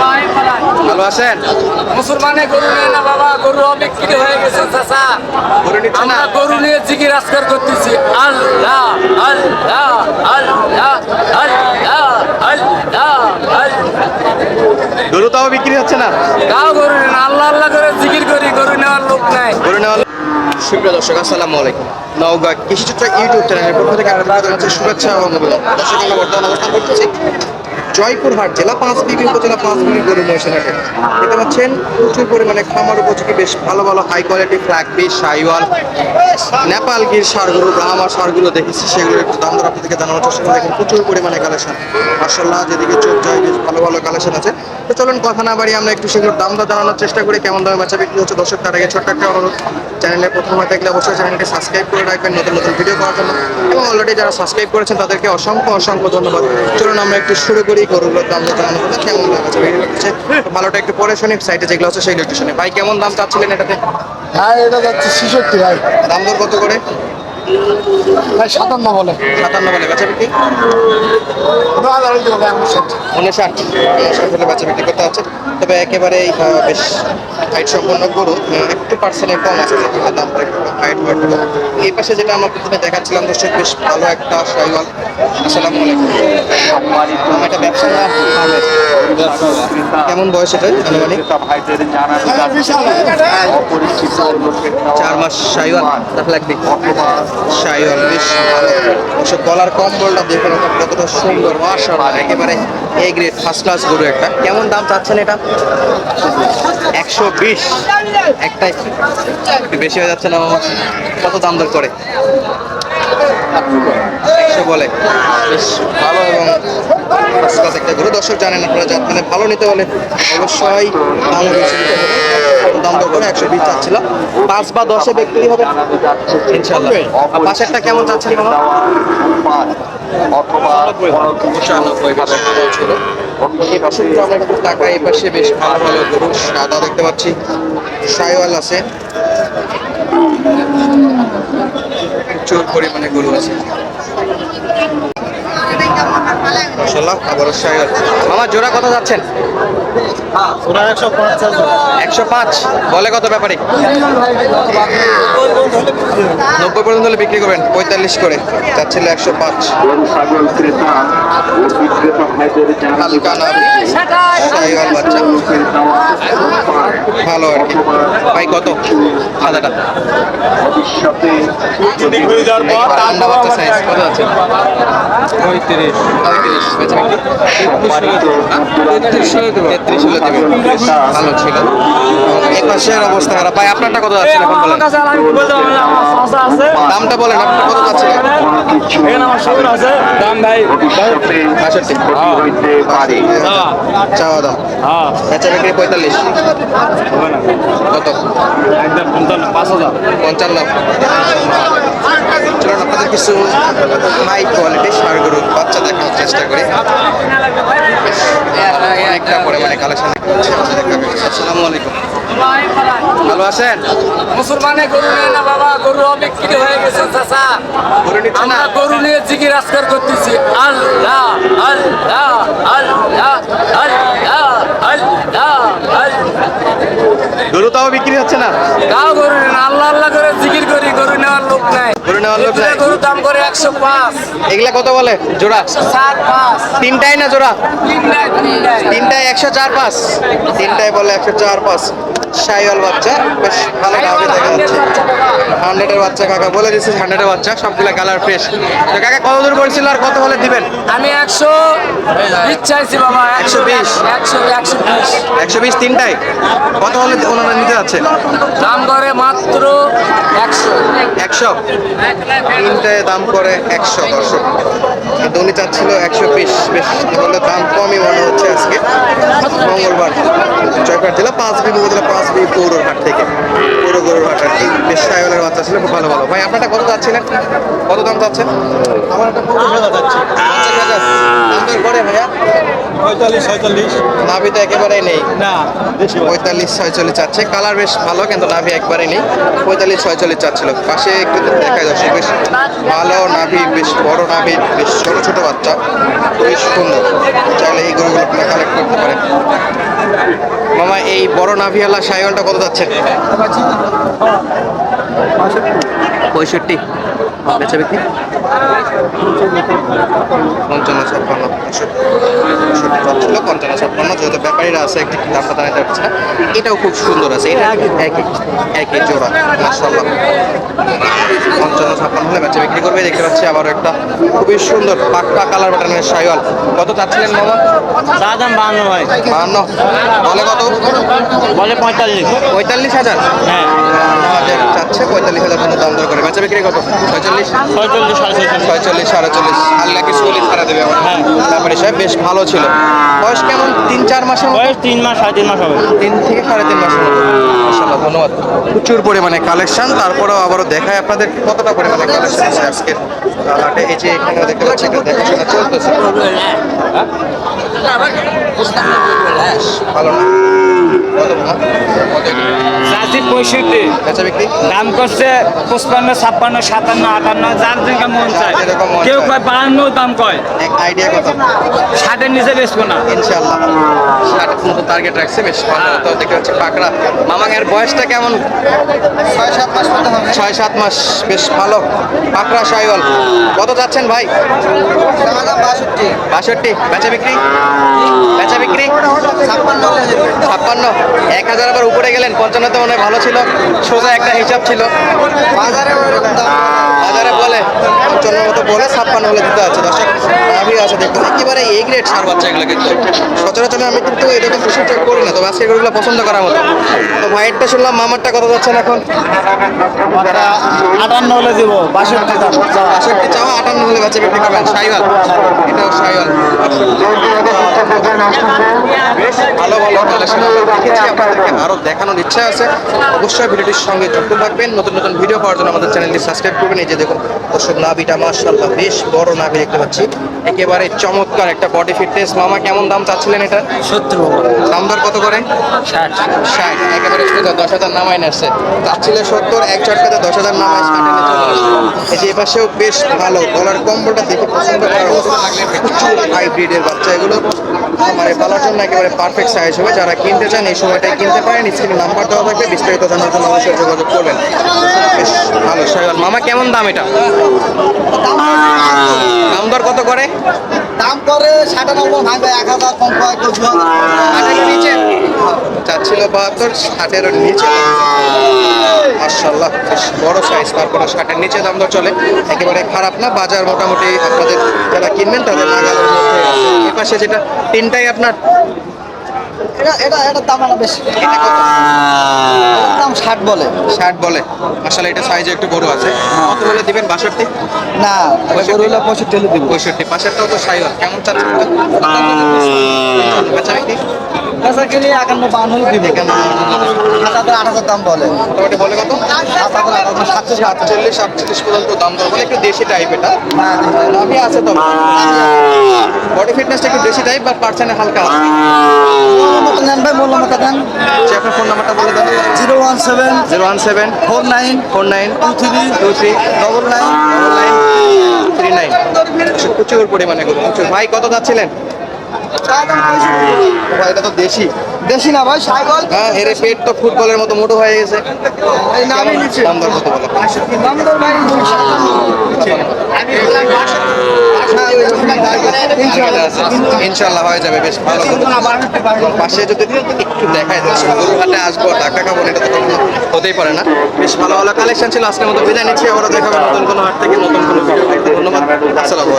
ভালো আছেন? মুসলমানে গরু নেয় না বাবা গরু বিক্রি হয়ে গেছে চাচা। আমরা গরু নিয়ে আজকার করতেছি। আল্লাহ আল্লাহ আল্লাহ আল্লাহ আল্লাহ আল্লাহ। গরু তাও বিক্রি হচ্ছে না? তাও গরু না আল্লাহ আল্লাহ করে জিকির করি গরু নেওয়ার লোক নাই। গরু নেওয়া সুপ্রিয় দর্শক আসসালামু আলাইকুম। নওগাঁ কৃষিচিত্র ইউটিউব চ্যানেলের পক্ষ থেকে আপনাদের শুভেচ্ছা এবং অভিনন্দন। দর্শক আমরা বর্তমানে অবস্থান করতেছি। জয়পুরহাট জেলা পাঁচ বিবি উপজেলা পাঁচ বিবি গরু মহিষাহাটে দেখতে পাচ্ছেন, প্রচুর পরিমাণে খামার উপযোগী, বেশ ভালো ভালো হাই কোয়ালিটি ফ্ল্যাগবি সাইওয়াল নেপাল গির সারগুলো ব্রাহ্মা সারগুলো দেখেছি, সেগুলো একটু দাম দর আপনাদেরকে জানানোর চেষ্টা করে দেখেন, প্রচুর পরিমাণে কালেকশন মার্শাল্লাহ যেদিকে চোখ যায়, বেশ ভালো ভালো কালেকশন আছে। তো চলুন, কথা না বাড়ি আমরা একটু সেগুলোর দাম দর জানানোর চেষ্টা করি। কেমন দামে বাচ্চা বিক্রি হচ্ছে দর্শক, তার আগে ছোট্ট একটা অনুরোধ। চ্যানেলে প্রথমে দেখলে অবশ্যই চ্যানেলটি সাবস্ক্রাইব করে রাখবেন, নতুন নতুন ভিডিও করার জন্য। এবং অলরেডি যারা সাবস্ক্রাইব করেছেন, তাদেরকে অসংখ্য অসংখ্য ধন্যবাদ। চলুন, আমরা একটু শুরু করি। গরুগুলোর দাম দর জানানোর জন্য কেমন দাম আছে? ভিডিও হচ্ছে ভালোটা একটু পরে শুনি সাইটে যেগুলো আছে সেই লোকেশনে ভাই কেমন দাম চাচ্ছিলেন এটাতে? হ্যাঁ এটা যাচ্ছে ছেষট্টি ভাই। দাম দর কত করে? ভাই সাতান্ন বলে। সাতান্ন বলে বেচা বিক্রি? উনষাট উনষাট। উনষাট হলে বেচা বিক্রি করতে হচ্ছে তবে একেবারেই বেশ হাইট সম্পন্ন গরু একটু পার্সেন্টের কম আছে হাইট এই পাশে যেটা আমরা প্রথমে দেখাচ্ছিলাম, দর্শক, বেশ ভালো একটা সাইওয়াল। আসসালামু আলাইকুম। এটা ব্যবসা না কেমন বয়স এটা আনুমানিক? চার মাস সাইওয়াল, তাহলে লাগবে সাইওয়াল, বেশ ভালো। গলার কম্বলটা দেখুন, কতটা সুন্দর, মাশাআল্লাহ, একেবারে এ গ্রেড ফার্স্ট ক্লাস গরু একটা। কেমন দাম চাচ্ছেন এটা? একশো বিশ। একটাই। একটু বেশি হয়ে যাচ্ছে না, মামা? কত দাম দর করে? একশো বলে। বেশ ভালো এবং একটা গরু। দর্শক জানেন আপনারা যা মানে ভালো নিতে হলে অবশ্যই দাম বেশি কত দাম দর করে একশো বিশ চাচ্ছিল। পাঁচ বা দশে বিক্রি হবে। ইনশাল্লাহ আর পাশেরটা কেমন চাচ্ছেন মামা? পঁচানব্বই বেশ ভালো ছিল আমরা একটু টাকা এই পাশে বেশ ভালো ভালো গরু সাদা দেখতে পাচ্ছি। সাইওয়াল আছে। প্রচুর পরিমাণে গরু আছে। মাশাল্লাহ আবারও সাইওয়াল মামা, জোড়া কথা যাচ্ছেন? একশো পাঁচ বলে কত ব্যাপারে? নব্বই পর্যন্ত হলে বিক্রি করবেন, পঁয়তাল্লিশ করে। চাচ্ছিল একশো পাঁচ। হালকা ভালো আর কি। ভাই, কত? সাদাটা ভবিষ্যতে ঠান্ডা বাচ্চা সাইজ কত আছে? পঁয়ত্রিশ। পঁয়ত্রিশ বেচা তেত্রিশ হলে দেবে। ভালো ছিল। পাশের অবস্থা খারাপ। ভাই আপনারটা কত যাচ্ছে এখন বলেন? দামটা বলেন আপনি কত যাচ্ছে? দাম ভাই। বাষট্টি। হইতে পারে। চাওয়া দাম বেচা বিক্রি পঁয়তাল্লিশ। কত? একদম পঞ্চান্ন পাঁচ হাজার। পঞ্চান্ন। চলুন আপনাদের কিছু হাই কোয়ালিটি সার গরু বাচ্চা দেখানোর চেষ্টা করি। অনেকটা পরিমাণে কালেকশন আসসালামু আলাইকুম। ভালো আছেন? মুসলমানে গরু নেয় না বাবা গরু বিক্রি হয়ে গেছে চাচা। আমরা গরু নিয়ে জিকির আজকার করতেছি। আল্লাহ আল্লাহ আল্লাহ আল্লাহ আল্লাহ গরু তাও বিক্রি হচ্ছে না? তাও গরু আল্লাহ আল্লাহ করে জিকির করি, গরু নেওয়ার লোক নাই। নেওয়ার লোক নাই গরুর দাম করে একশো পাঁচ। এগুলা কত বলে? জোড়া? পাঁচ। তিনটাই না জোড়া? তিনটায় একশো চার পাঁচ। তিনটায় বলে একশো চার পাঁচ। সাইওয়াল বাচ্চা বেশ ভালো দামে দেখা যাচ্ছে। হান্ড্রেডের বাচ্চা কাকা বলে দিচ্ছে হান্ড্রেডের বাচ্চা সবগুলো কালার ফ্রেশ তো কাকা কত দূর বলছিল আর কত হলে দিবেন? আমি একশো বিশ চাইছি বাবা একশো বিশ। একশো একশো বিশ একশো বিশ। তিনটায় কত হলে ওনারা নিতে যাচ্ছে? দাম করে মাত্র একশো। তিনটায় দাম করে একশো দর্শক। কিন্তু উনি একশো বিশ বেশ তাহলে দাম কমই মনে হচ্ছে আজকে। মঙ্গলবার জয়কার জেলা পাঁচ বি উপজেলা পাঁচ বি পৌরর হাট থেকে। পৌর আর কি বেশ সায়নের বাচ্চা ছিল খুব ভালো ভালো। ভাই আপনারটা কত চাচ্ছিলেন কত দাম চাচ্ছেন আমার একটা পঁচিশ হাজার যাচ্ছে। পঞ্চাশ হাজার। দাম দর করে ভাইয়া? পঁয়তাল্লিশ ছয়চল্লিশ। নাভি তো একেবারেই নেই। না পঁয়তাল্লিশ ছয়চল্লিশ চাচ্ছে কালার বেশ ভালো কিন্তু নাভি একবারে নেই। পঁয়তাল্লিশ ছয়চল্লিশ চাচ্ছিল পাশে একটু দেখাই দর্শক বেশ ভালো নাভি বেশ বড় নাভি বেশ ছোট ছোট বাচ্চা। বেশ সুন্দর। চাইলে এই গরুগুলো আপনারা কালেক্ট করতে পারে মামা এই বড় নাভিয়ালা সাইওয়ালটা কত যাচ্ছে? পঁয়ষট্টি। বেচা বিক্রি? পঞ্চান্ন ছাপ্পান্ন পঁয়ষট্টি ছিল পঞ্চান্ন ছাপ্পান্ন যেহেতু ব্যাপারীরা আছে একটি দামটা জানাতে পারছে না এটাও খুব সুন্দর আছে এটা একই একই জোড়া মাসাল্লাহ পঞ্চান্ন ছাপ্পান্ন হলে বেচা বিক্রি করবে দেখতে পাচ্ছি আবার একটা খুবই সুন্দর পাক্কা কালার বাটানের সাইওয়াল কত চাচ্ছিলেন মামা চা দাম বাহান্ন ভাই। বাহান্ন। বলে কত? বলে পঁয়তাল্লিশ। পঁয়তাল্লিশ হাজার? হ্যাঁ। চাচ্ছে পঁয়তাল্লিশ হাজার পর্যন্ত দাম দর করে। বেচা বিক্রি কত? ছয়চল্লিশ সাড়ে ছয়চল্লিশ ছয়চল্লিশ সাড়ে আল্লাহ কিছু ছাড়া দেবে আমার হ্যাঁ। ব্যাপারী সাহেব বেশ ভালো ছিল। বয়স কেমন? তিন চার মাসের বয়স তিন মাস সাড়ে তিন মাস হবে। তিন থেকে সাড়ে তিন মাসের মতো। মাশাআল্লাহ, ধন্যবাদ। প্রচুর পরিমাণে কালেকশন তারপরেও আবারও দেখায় আপনাদের কতটা পরিমাণে কালেকশন আছে আজকে। হাটে এই যে এখানে দেখতে পাচ্ছি দেখাশোনা চলতেছে। ভালো না। চাষি পঁয়ষট্টি। বেচা বিক্রি? দাম করছে পঁচপান্ন ছাপ্পান্ন সাতান্ন আটান্ন যার যেটা মন চায়। যেরকম মন কেউ চায়। কয় বাহান্ন দাম কয়? এক আইডিয়া কত? ষাটের নিচে বেচবো না। ইনশাআল্লাহ। ষাটের মতো টার্গেট রাখছে বেশ ভালো। তো দেখতে হচ্ছে পাকড়া। মামাঙের বয়সটা কেমন? ছয় সাত মাস ছয় সাত মাস বেশ ভালো। পাকড়া সাইওয়াল কত যাচ্ছেন ভাই? বাষট্টি। বেচা বিক্রি? বেচা বিক্রি? ছাপ্পান্ন। এক হাজার আবার উপরে গেলেন পঞ্চান্নতে মনে হয় ভালো ছিল সোজা একটা হিসাব ছিল। বাজারে বলে পঞ্চান্ন মতো বলে ছাপ্পান্ন হলে দিতে আছে দর্শক। আমি আছে দেখতে একেবারে এ গ্রেড সার বাচ্চা এগুলো কিন্তু। সচরাচর আমি কিন্তু এরকম বেশি চেক করি না তবে আজকে এগুলো পছন্দ করার মতো। তো ভাইয়েরটা শুনলাম মামারটা কত যাচ্ছেন এখন। আটান্ন হলে দিব বাষট্টি বাষট্টি চাওয়া আটান্ন হলে বাচ্চা বিক্রি করবেন। সাইওয়াল এটাও সাইওয়াল ভালো ভালো কালেকশন দেখেছি আপনাদেরকে আরও দেখানোর ইচ্ছা আছে। অবশ্যই ভিডিওটির সঙ্গে যুক্ত থাকবেন। নতুন নতুন ভিডিও পাওয়ার জন্য আমাদের চ্যানেলটি সাবস্ক্রাইব করবেন। এই যে দেখুন দর্শক নাভিটা মার্শাল্লাহ বেশ বড় নাভি দেখতে পাচ্ছি। একেবারে চমৎকার একটা বডি ফিটনেস মামা কেমন দাম চাচ্ছিলেন এটা? সত্তর দাম দর কত করে? ষাট। ষাট একেবারে সোজা দশ হাজার নামাই নাচছে চাচ্ছিলে সত্তর এক চটকাতে দশ হাজার নামাই ষাট এনে চলে আসছে এই যে এপাশেও বেশ ভালো। গলার কম্বলটা দেখে পছন্দ করা হাইব্রিডের বাচ্চা এগুলো মানে পালার জন্য একেবারে পারফেক্ট সাইজ হবে। যারা কিনতে চান এই সময়টায় কিনতে পারেন স্ক্রিনে নাম্বার দেওয়া থাকবে বিস্তারিত জানার জন্য অবশ্যই যোগাযোগ করবেন। বেশ ভালো সাইজ মামা কেমন দাম এটা? দাম দর কত করে? দাম করে সাতানব্বই ভাঙবে এক হাজার কম কয় কেউ দু হাজার ষাটের নিচে চাচ্ছিল বাহাত্তর ষাটের নিচে মার্শাল্লাহ বড় সাইজ তারপরে ষাটের নিচে দাম দর চলে। একেবারে খারাপ না বাজার মোটামুটি আপনাদের যারা কিনবেন তাদের নাগালের মধ্যে আছে। পাশে যেটা তিনটাই আপনার? এটা এটা দাম আরও বেশি। এটা কত? দাম ষাট বলে। ষাট বলে। মার্শাল্লাহ এটা সাইজে একটু বড় আছে। কত বলে দিবেন বাষট্টি? না গরু হলে পঁয়ষট্টি হলে দিব। পঁয়ষট্টি পাশেরটাও তো সাইজ কেমন চাচ্ছেন? এটা? বেচা কিনে একান্ন বাউন্ন হলে দিব সাত হাজার আট হাজার দাম বলে। মোটামুটি বলে কত? সাত হাজার আট হাজার সাতশো সাত সাতচল্লিশ সাতচল্লিশ পর্যন্ত দাম দর বলে একটু দেশি টাইপ এটা। হ্যাঁ আছে তো। বডি ফিটনেসটা একটু বেশি টাইপ বা পার্সেন্টে হালকা আছে। মতো নেন ভাই মূল্য মতো দেন। যে আপনার ফোন নাম্বারটা বলে দেন। Zero one seven zero one seven four nine four nine two three two three double nine double nine three nine. প্রচুর পরিমাণে প্রচুর। ভাই কত যাচ্ছিলেন? হ্যাঁ, হ্যাঁ, ইনশাল্লাহ হয়ে যাবে বেশ ভালো পাশে যদি একটু দেখাই দেবে আসব টাকা খাব এটা তো হতেই পারে না। বেশ ভালো ভালো কালেকশন ছিল আজকের মতো বিদায় নিচ্ছি। ওরা দেখাবো নতুন কোনো হাট থেকে নতুন কোনো ধন্যবাদ। আসসালামু